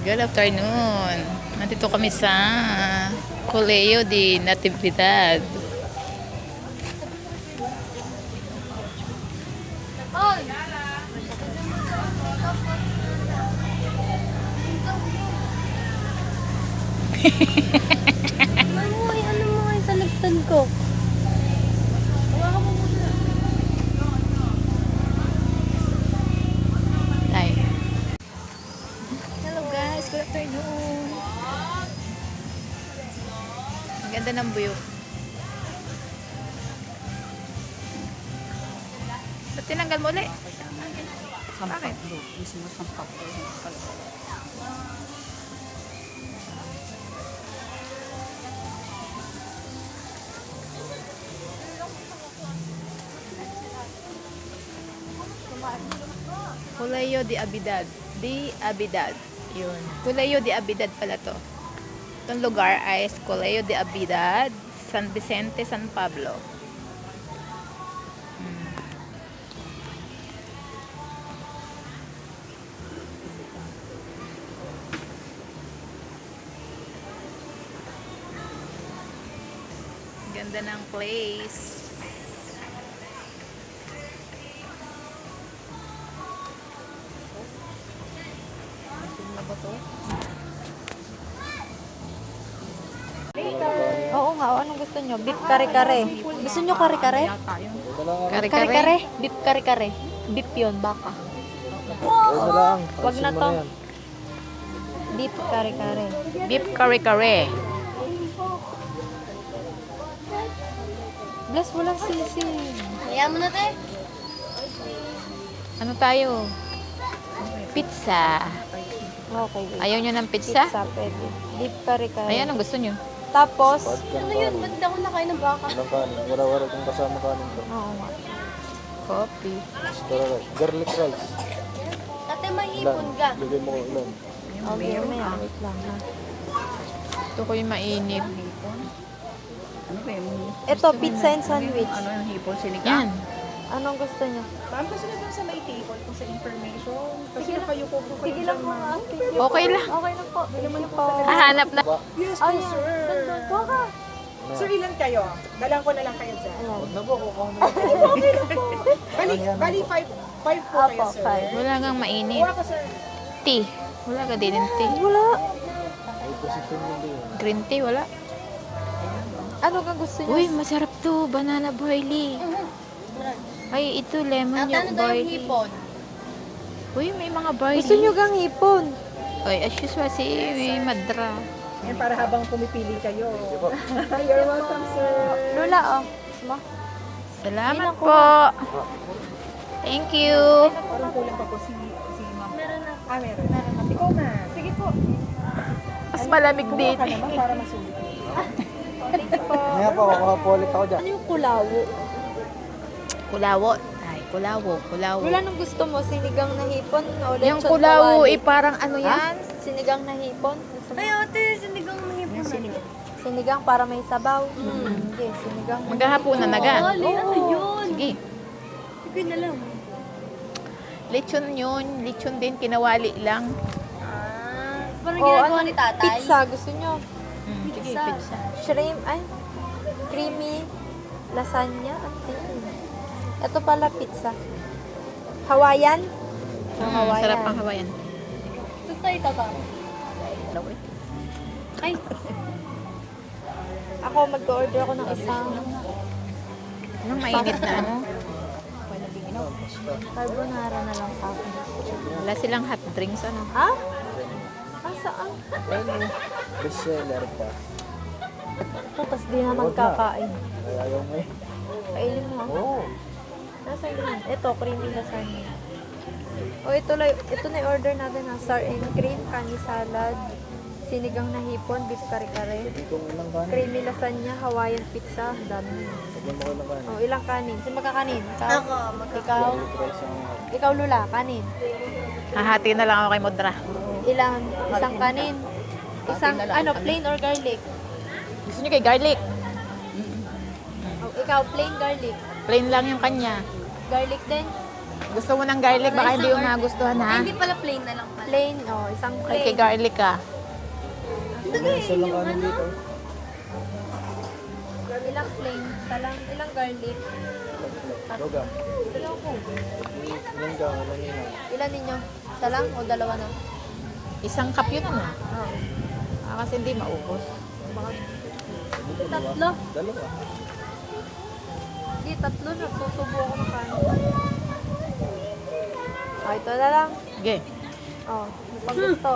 Good afternoon. Nandito kami sa Colegio de Natividad. Mo, ano mo nga sa ligtad ko? Colegio de Abidad. De Abidad. Yun. Colegio de Abidad pala to. Itong lugar ay Colegio de Abidad, San Vicente, San Pablo. Hmm. Ganda ng place. Nyo? Beef kare-kare. Gusto nyo kare-kare? Kare-kare. Beef kare-kare. Beef yun, baka. Ito lang. Wag na to. Beef kare-kare. Beef kare-kare. Bless, walang sisi. Hayaan mo na, te. Ano tayo? Pizza. Okay. Ayaw nyo ng pizza? Pizza, pwede. Beef kare-kare. Ayan, ang gusto nyo. Tapos, Ano yun? Ba't hindi ako nakain ng baka? Walang kanin. Wala-wala kung kasama kanin ko. oo nga. Coffee. Gusto rin. Garlic rice. Ate, may Ilan? ipon ka. Bigay mo ko ilan. Okay, may wait lang ha. Gusto ko yung mainit. Ito, pizza and sandwich. Ano yung hipon sinigang? Yan. Anong gusto nyo? Ma'am, kasi na dun sa may table kung sa information. Kasi nakayuko po kayo Sige lang dyan, po, ma'am. Okay lang. Okay lang po. Sige po. Hahanap na. Yes po, Ayan. sir. Baka. Sir, ilan kayo? Dalang ko na lang kayo dyan. Huwag na po. Kukuha na. Bali, bali five, five po kayo, Apo, sir. five. Wala kang mainit. Kuha ko, sir. Tea. Wala ka din ng tea. Wala. Din. Green tea, wala. Ano ka gusto nyo? Uy, masarap to. Banana barley. Ay, ito lemon Ate, yung ano daw yung barley. hipon? Uy, may mga barley. Gusto nyo gang hipon? Ay, as usual, si Madra. Yan, para habang pumipili kayo. You're welcome, sir. Lola, oh. Gusto mo? Salamat po. Thank you. Parang kulang pa po si, si ma'am. Meron na. Ah, meron. Ikaw, ma'am. Sige po. Mas malamig Kumuha dito. ka naman para masulit. Thank you po. Ngayon po, kukuha po ulit ako dyan. Ano yung kulawo? Kulawo. Ay, kulawo. Kulawo. Lola, anong gusto mo? Sinigang na hipon? O Yung kulawo, eh, parang ano yan? Sinigang na hipon? Gusto mo? Ay, ate, sinigang ng hipon natin. Sinigang para may sabaw? Hmm. Hindi, sinigang. Maghahaponan na ga. Oh, ano yun? Sige. Ko yun alam. Lechon yun. Lechon din. Kinawali lang. Ah, parang O, ginagawa ano? ni tatay. Pizza, gusto nyo? Mm, sige, Pizza. pizza. Shrimp, ay, creamy lasagna. At Ito pala pizza. Hawaiian? Mm, Hawaiian. sarap ang Hawaiian. Ito tayo taba. Ay, Ako, mag-order ako ng isang Anong mainit na ano? carbonara na lang sa akin. Wala silang hot drinks ano. Ha? Ah, saan? Ano? Best seller pa. Ito, tas di naman kakain. Ay, ayaw mo eh. Kainin mo. Oo. Nasaan yun? Ito, creamy lasagna. O, ito, lang, ito na order natin ha. Sour and cream, kani salad, sinigang na hipon, beef kare-kare, creamy lasagna, Hawaiian pizza, dami. O, ilang kanin? Sino magkakanin? Ako, Ikaw? Ikaw, Lula, kanin. Hahati na lang ako kay Modra. Ilang? Isang kanin? Isang, ano, plain or garlic? Gusto niyo kay garlic? O, ikaw, plain garlic. Plain lang yung kanya. Garlic din? Gusto mo ng garlic, baka hindi mo magustuhan Ay, ha. hindi pala plain na lang pala. Plain, oh. Isang Ay, plain. garlic ka. Isa lang kanin dito. Ilang plain. Talang, ilang garlic. Doga. Dalawa ko. Yan ka, walang ina. Ilan ninyo? Isa lang o dalawa na? Isang cup yun ano. Oo. Ah, kasi hindi maubos. Baka, Tatlo. Dalawa. Hindi, tatlo na. Susubo ako ng kanin. Oh, ito na lang. Sige. Oh, pag gusto.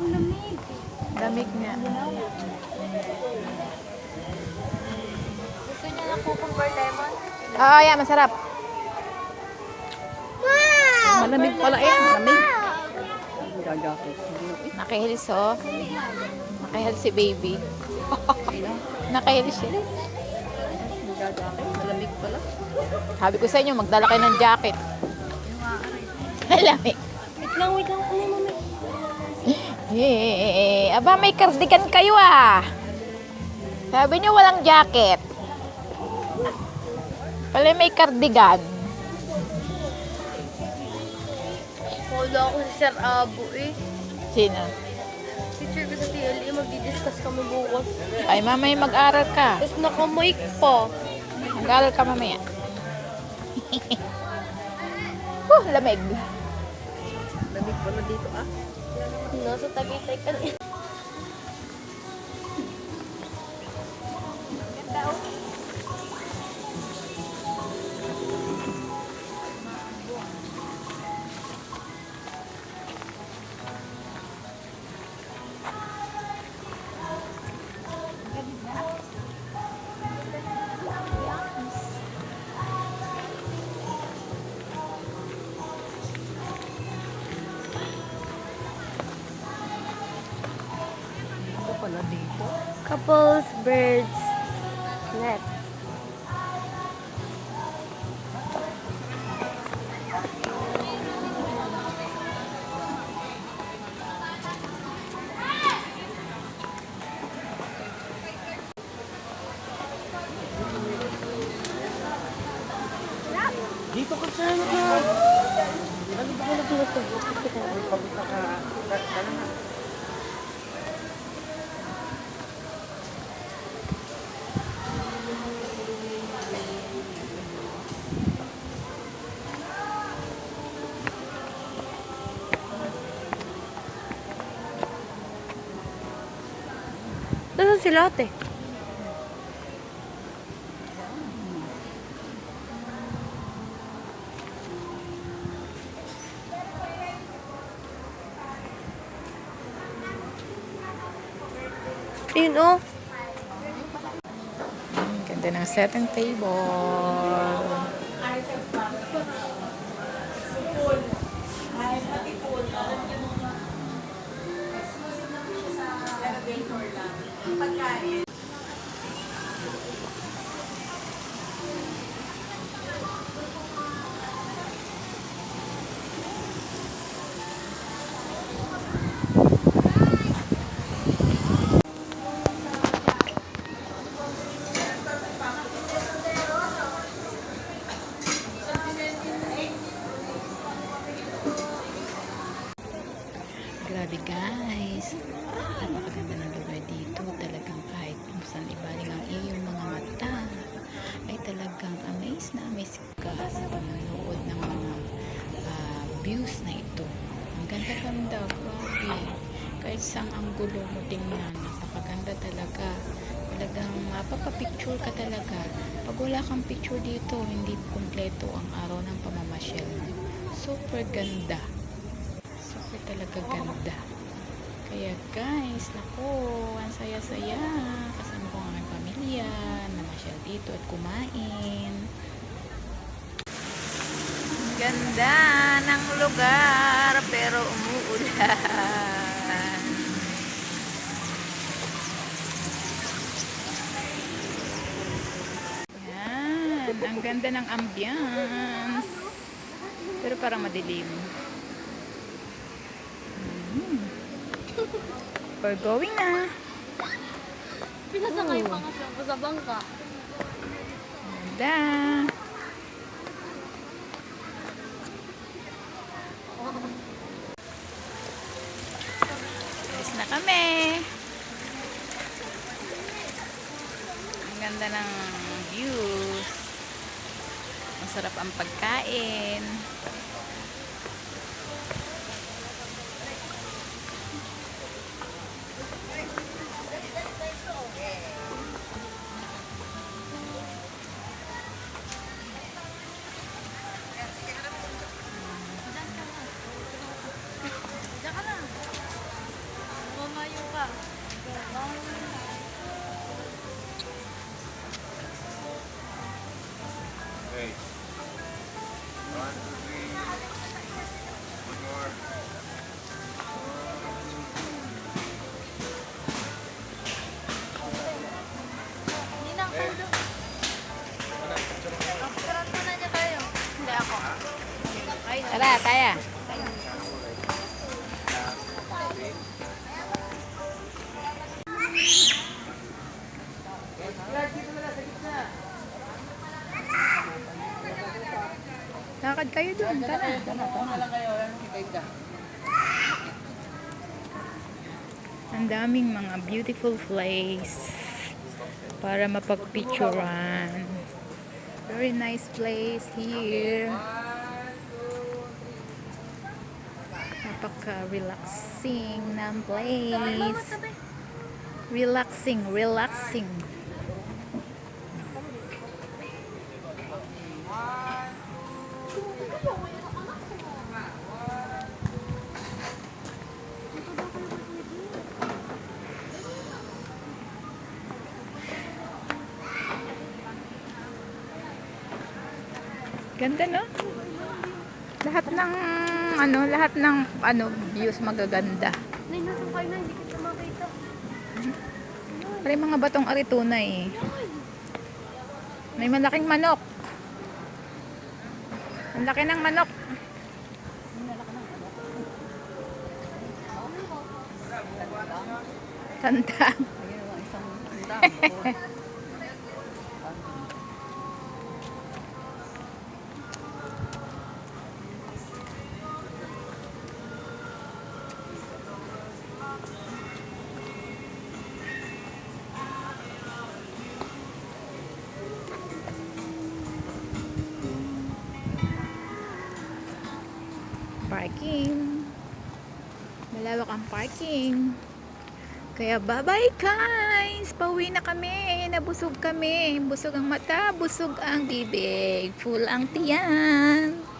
Ang lamig. Damig niya. Gusto niya ng cucumber lemon? Ah, yeah, masarap. Wow! Malamig pala yan. Malamig. Nakihils oh. Nakihils si baby. Nakihils siya. Malamig pala. Sabi ko sa inyo, magdala kayo ng jacket. Malamig. Wait lang, wait lang. Ano mo, mami? Eh, aba may cardigan kayo ah. Sabi niyo walang jacket. Pala may cardigan. Wala ako si Sir Abu eh. Sino? Teacher ko sa TLE, magdi-discuss kami bukas. Ay, mamaya mag-aral ka. Tapos naka-mic pa. Mag-aral ka mamaya. Huh, lamig. Lamig pala dito ah. Nasa Tagaytay ka na. Ano Couples, birds, net. Dito ka sa ano ka? Ano ba ka nagtulas Pagod na ka. Ano na? Nasaan sila ate? Ayun oh. Ganda ng setting table. Grabe views na ito. Ang ganda-ganda. Grabe. Kahit saan ang gulo mo tingnan. Napakaganda talaga. Talagang mapapapicture ka talaga. Pag wala kang picture dito, hindi kumpleto ang araw ng pamamasyal mo. Super ganda. Super talaga ganda. Kaya guys, naku, ang saya-saya. Kasama ko ang pamilya, namasyal dito at kumain. Ang ganda ng lugar, pero umuulan. Yan, ang ganda ng ambience. Pero parang madilim. Mm. We're going na. Pinasakay pa nga siya sa bangka. Ganda. Ganda ng views. Masarap ang pagkain. Kayo dun. Tara. Ang daming mga beautiful place para mapagpicturan. Very nice place here. Napaka-relaxing ng place. Relaxing, relaxing. Ganda no? Lahat ng ano, lahat ng ano views magaganda. Nay, nasa kayo na, hindi kita makita. May mga batong aritunay eh. May malaking manok. Ang laki ng manok. Tanda. Parking. Malawak ang parking. Kaya bye-bye guys! Pauwi na kami. Nabusog kami. Busog ang mata, busog ang bibig. Full ang tiyan.